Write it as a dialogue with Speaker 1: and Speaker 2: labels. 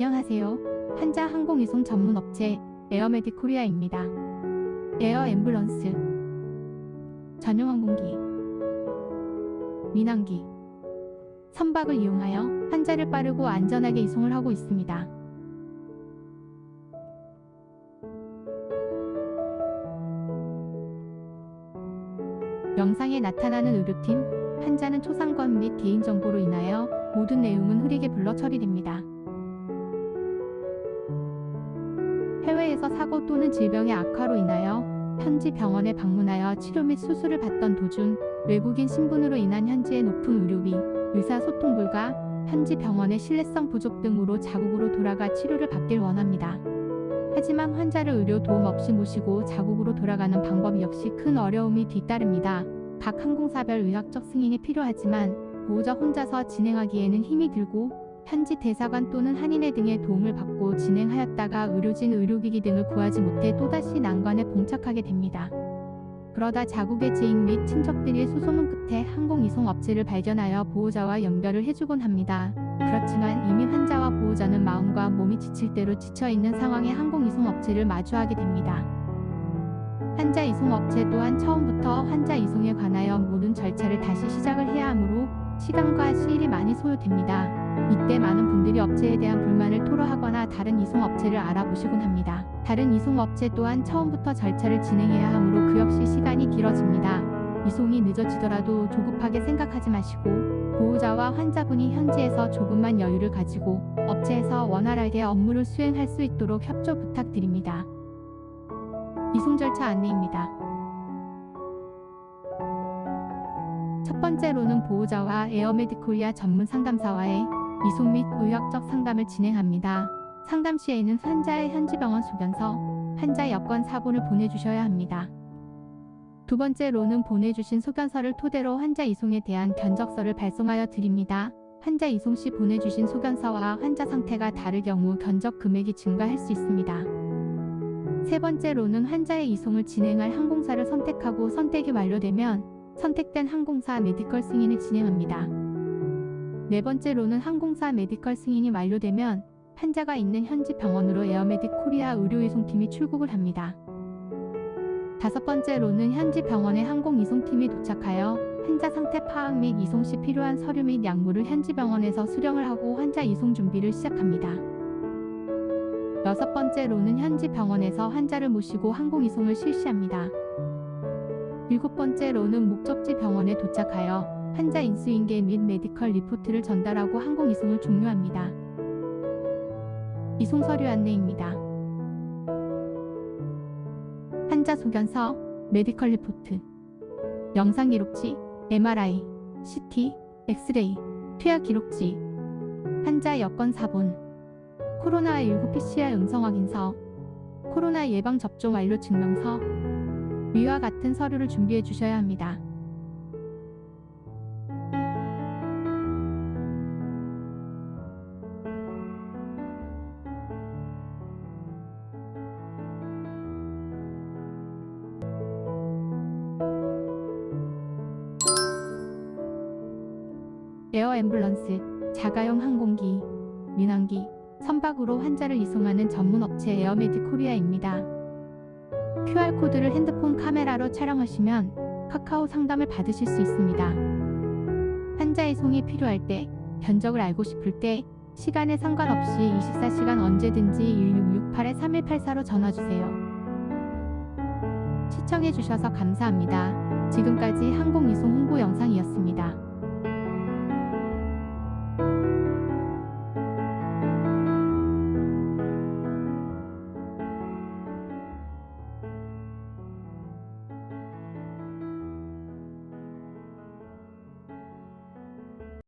Speaker 1: 안녕하세요. 환자 항공이송 전문 업체 에어메디 코리아입니다. 에어 앰뷸런스 전용 항공기 민항기 선박을 이용하여 환자를 빠르고 안전하게 이송을 하고 있습니다. 영상에 나타나는 의료팀, 환자는 초상권 및 개인정보로 인하여 모든 내용은 흐리게 블러 처리됩니다. 사고 또는 질병의 악화로 인하여 현지 병원에 방문하여 치료 및 수술을 받던 도중 외국인 신분으로 인한 현지의 높은 의료비, 의사소통 불가, 현지 병원의 신뢰성 부족 등으로 자국으로 돌아가 치료를 받길 원합니다. 하지만 환자를 의료 도움 없이 모시고 자국으로 돌아가는 방법 역시 큰 어려움이 뒤따릅니다. 각 항공사별 의학적 승인이 필요하지만 보호자 혼자서 진행하기에는 힘이 들고 현지 대사관 또는 한인회 등의 도움을 받고 진행하였다가 의료진 의료기기 등을 구하지 못해 또다시 난관에 봉착하게 됩니다. 그러다 자국의 지인 및 친척들이 수소문 끝에 항공이송 업체를 발견하여 보호자와 연결을 해주곤 합니다. 그렇지만 이미 환자와 보호자는 마음과 몸이 지칠 대로 지쳐있는 상황에 항공이송 업체를 마주하게 됩니다. 환자 이송 업체 또한 처음부터 환자 이송에 관하여 모든 절차를 다시 시작을 해야 하므로 시간과 시일이 많이 소요됩니다. 이때 많은 분들이 업체에 대한 불만을 토로하거나 다른 이송 업체를 알아보시곤 합니다. 다른 이송 업체 또한 처음부터 절차를 진행해야 하므로 그 역시 시간이 길어집니다. 이송이 늦어지더라도 조급하게 생각하지 마시고 보호자와 환자분이 현지에서 조금만 여유를 가지고 업체에서 원활하게 업무를 수행할 수 있도록 협조 부탁드립니다. 이송 절차 안내입니다. 첫 번째로는 보호자와 에어메디 코리아 전문 상담사와의 이송 및 의학적 상담을 진행합니다. 상담 시에는 환자의 현지 병원 소견서, 환자 여권 사본을 보내주셔야 합니다. 두 번째로는 보내주신 소견서를 토대로 환자 이송에 대한 견적서를 발송하여 드립니다. 환자 이송 시 보내주신 소견서와 환자 상태가 다를 경우 견적 금액이 증가할 수 있습니다. 세 번째로는 환자의 이송을 진행할 항공사를 선택하고 선택이 완료되면 선택된 항공사 메디컬 승인을 진행합니다. 네 번째로는 항공사 메디컬 승인이 완료되면 환자가 있는 현지 병원으로 에어메디 코리아 의료이송팀이 출국을 합니다. 다섯 번째로는 현지 병원의 항공이송팀이 도착하여 환자 상태 파악 및 이송 시 필요한 서류 및 약물을 현지 병원에서 수령을 하고 환자 이송 준비를 시작합니다. 여섯 번째로는 현지 병원에서 환자를 모시고 항공이송을 실시합니다. 일곱 번째 로는 목적지 병원에 도착하여 환자 인수인계 및 메디컬 리포트를 전달하고 항공 이송을 종료합니다. 이송 서류 안내입니다. 환자 소견서, 메디컬 리포트, 영상 기록지, MRI, CT, 엑스레이, 투약 기록지, 환자 여권 사본, 코로나19 PCR 음성 확인서, 코로나 예방 접종 완료 증명서, 위와 같은 서류를 준비해 주셔야 합니다. 에어 앰뷸런스, 자가용 항공기, 민항기, 선박으로 환자를 이송하는 전문 업체 에어메디 코리아입니다. QR코드를 핸드폰 카메라로 촬영하시면 카카오 상담을 받으실 수 있습니다. 환자 이송이 필요할 때, 견적을 알고 싶을 때, 시간에 상관없이 24시간 언제든지 1668-3184로 전화주세요. 시청해주셔서 감사합니다. 지금까지 항공이송 홍보 영상이었습니다.